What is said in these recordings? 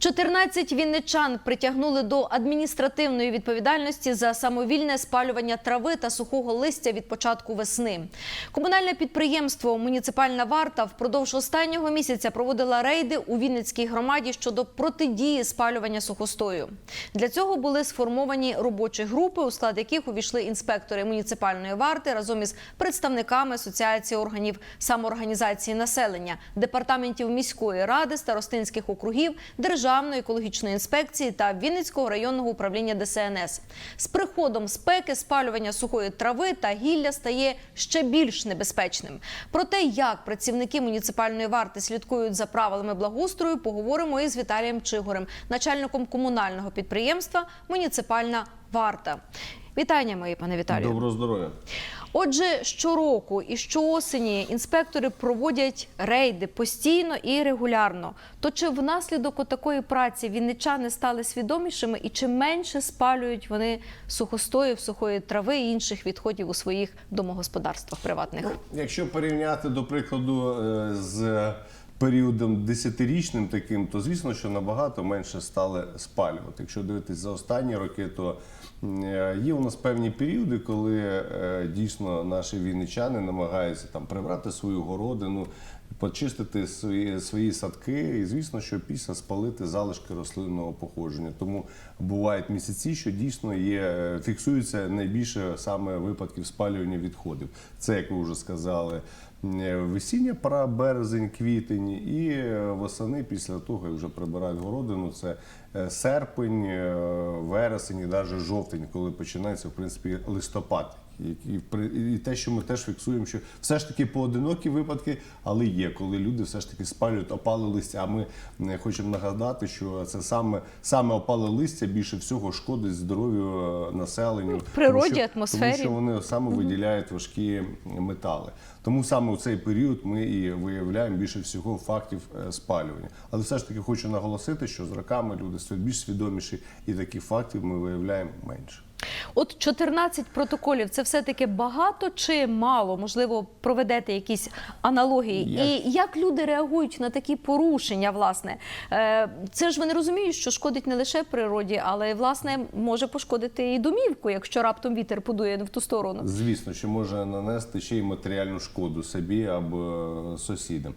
14 вінничан притягнули до адміністративної відповідальності за самовільне спалювання трави та сухого листя від початку весни. Комунальне підприємство Муніципальна варта впродовж останнього місяця проводила рейди у Вінницькій громаді щодо протидії спалювання сухостою. Для цього були сформовані робочі групи, у склад яких увійшли інспектори муніципальної варти разом із представниками асоціації органів самоорганізації населення, департаментів міської ради, старостинських округів, державної екологічної інспекції та Вінницького районного управління ДСНС. З приходом спеки спалювання сухої трави та гілля стає ще більш небезпечним. Про те, як працівники муніципальної варти слідкують за правилами благоустрою, поговоримо із Віталієм Чигорем, начальником комунального підприємства Муніципальна варта. Вітання мої, пане Віталію. Доброго здоров'я. Отже, щороку і щоосені інспектори проводять рейди постійно і регулярно. То чи внаслідок такої праці вінничани стали свідомішими і чи менше спалюють вони сухостоїв, сухої трави і інших відходів у своїх домогосподарствах приватних? Ну, якщо порівняти до прикладу е, з періодом десятирічним таким, то звісно, що набагато менше стали спалювати. Якщо дивитись за останні роки, то е, є у нас певні періоди, коли е, дійсно наші війничани намагаються там прибрати свою городину. Почистити свої, свої садки, і звісно, що після спалити залишки рослинного походження. Тому бувають місяці, що дійсно є е, фіксується найбільше саме випадків спалювання відходів. Це, як ви вже сказали, весіння пора, березень, квітень, і е, восени після того, як вже прибирають городину, це е, серпень, е, вересень і навіть жовтень, коли починається в принципі листопад. І, і, при- і те, що ми теж фіксуємо, що все ж таки поодинокі випадки, але є, коли люди все ж таки спалюють опале листя. А ми е, хочемо нагадати, що це саме, саме опале листя більше всього шкодить здоров'ю е, населенню. в природі, тому що, атмосфері. Тому що вони саме виділяють важкі метали. Тому саме у цей період ми і виявляємо більше всього фактів е, спалювання. Але все ж таки хочу наголосити, що з роками люди стають більш свідоміші, і таких фактів ми виявляємо менше. От 14 протоколів це все-таки багато чи мало? Можливо, проведете якісь аналогії? Я- І як люди реагують на такі порушення? Власне, Е, це ж вони розуміють, що шкодить не лише природі, але власне може пошкодити і домівку, якщо раптом вітер подує не в ту сторону. Звісно, що може нанести ще й матеріальну шкоду собі або сусідам.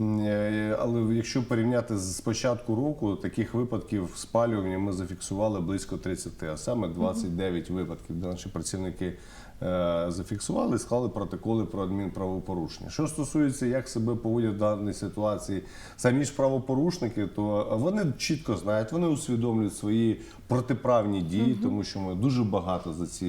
М, е, Але якщо порівняти з початку року, таких випадків спалювання ми зафіксували близько 30, а саме 29 випадків, де наші працівники е, зафіксували і склали протоколи про адмінправопорушення. Що стосується, як себе поводять в даній ситуації самі ж правопорушники, то вони чітко знають, вони усвідомлюють свої протиправні дії, тому що ми дуже багато за ці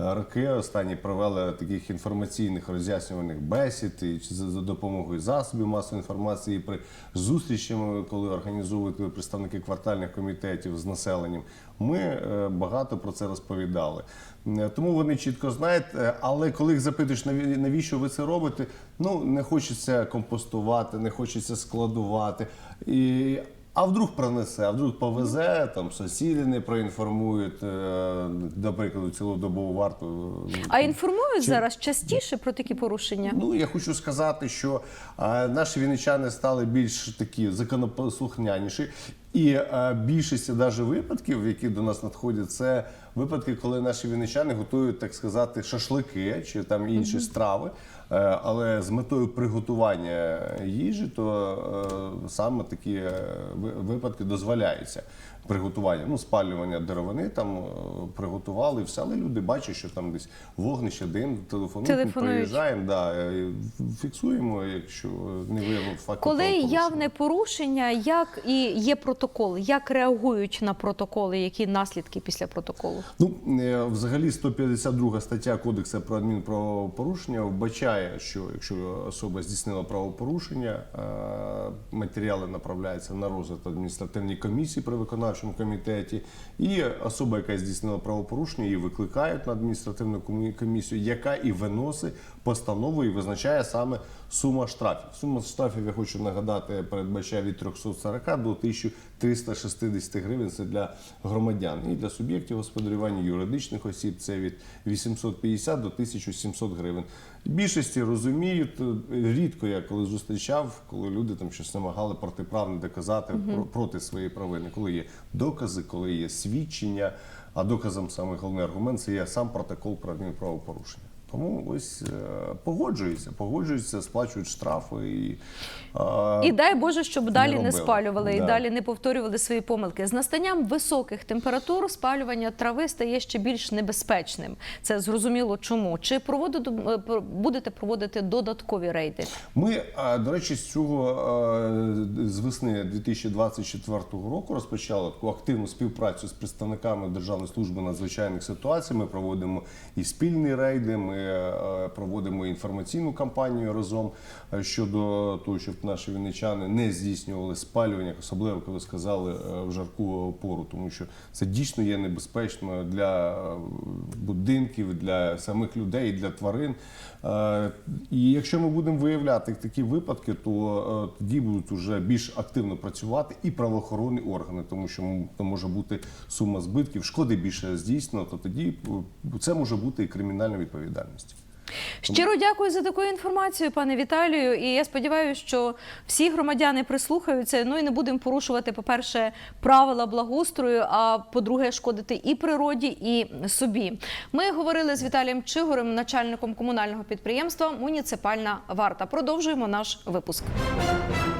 е, роки останні провели таких інформаційних роз'яснювальних бесід і за, за допомогою засобів масової інформації при зустрічах, коли організовують представники квартальних комітетів з населенням. Ми е, багато про це розповідали. Е, Тому вони чітко знають, е, але коли їх запитуєш, навіщо ви це робите, ну не хочеться компостувати, не хочеться складувати. І, а вдруг пронесе, а вдруг повезе, там сусіди не проінформують, е, до прикладу, цілодобову варту. А інформують зараз частіше про такі порушення? Ну, я хочу сказати, що е, наші вінничани стали більш такі законопослухняніші. І е, більшість навіть випадків, які до нас надходять, це випадки, коли наші вінничани готують, так сказати, шашлики чи там інші страви. Е, але з метою приготування їжі, то е, саме такі ви- випадки дозволяються. Приготування, ну, спалювання деревини там е, приготували все, але люди бачать, що там десь вогнище, дим, телефонують, ми Телефонують. приїжджаємо, да, е, фіксуємо, якщо не виявив факт. Коли явне порушення, як і є протокол, як реагують на протоколи, які наслідки після протоколу? Ну, е, взагалі 152 стаття Кодексу про адмінправопорушення вбачає, що якщо особа здійснила правопорушення, е, матеріали направляються на розгляд адміністративній комісії при виконавчому комітеті, і особа, яка здійснила правопорушення, її викликають на адміністративну комі- комісію, яка і виносить постанову і визначає саме сума штрафів. Сума штрафів, я хочу нагадати, передбачає від 340 до 1360 гривень. Це для громадян і для суб'єктів господарювання юридичних осіб. Це від 850 до 1700 гривень. Більшості розуміють, рідко я коли зустрічав, коли люди там щось намагали протиправно доказати про- проти своєї провини, коли є докази, коли є свідчення. А доказом саме головний аргумент це є сам протокол про адмінправопорушення. Тому ось е, погоджуються, погоджуються, сплачують штрафи і, е, І дай Боже, щоб далі не, робили. спалювали і далі не повторювали свої помилки. З настанням високих температур спалювання трави стає ще більш небезпечним. Це зрозуміло чому. Чи проводити, е, будете проводити додаткові рейди? Ми, до речі, з цього з весни 2024 року розпочали таку активну співпрацю з представниками Державної служби надзвичайних ситуацій. Ми проводимо і спільні рейди. Ми е, проводимо інформаційну кампанію разом е, щодо того, щоб наші вінничани не здійснювали спалювання, особливо коли сказали е, в жарку пору, тому що це дійсно є небезпечно для будинків, для самих людей, для тварин. І якщо ми будемо виявляти такі випадки, то тоді будуть вже більш активно працювати і правоохоронні органи, тому що може бути сума збитків, шкоди більше здійснено, то тоді це може бути і кримінальна відповідальність. Щиро дякую за таку інформацію, пане Віталію. І я сподіваюся, що всі громадяни прислухаються. Ну і не будемо порушувати, по-перше, правила благоустрою, а по-друге, шкодити і природі, і собі. Ми говорили з Віталієм Чигорем, начальником комунального підприємства Муніципальна варта. Продовжуємо наш випуск.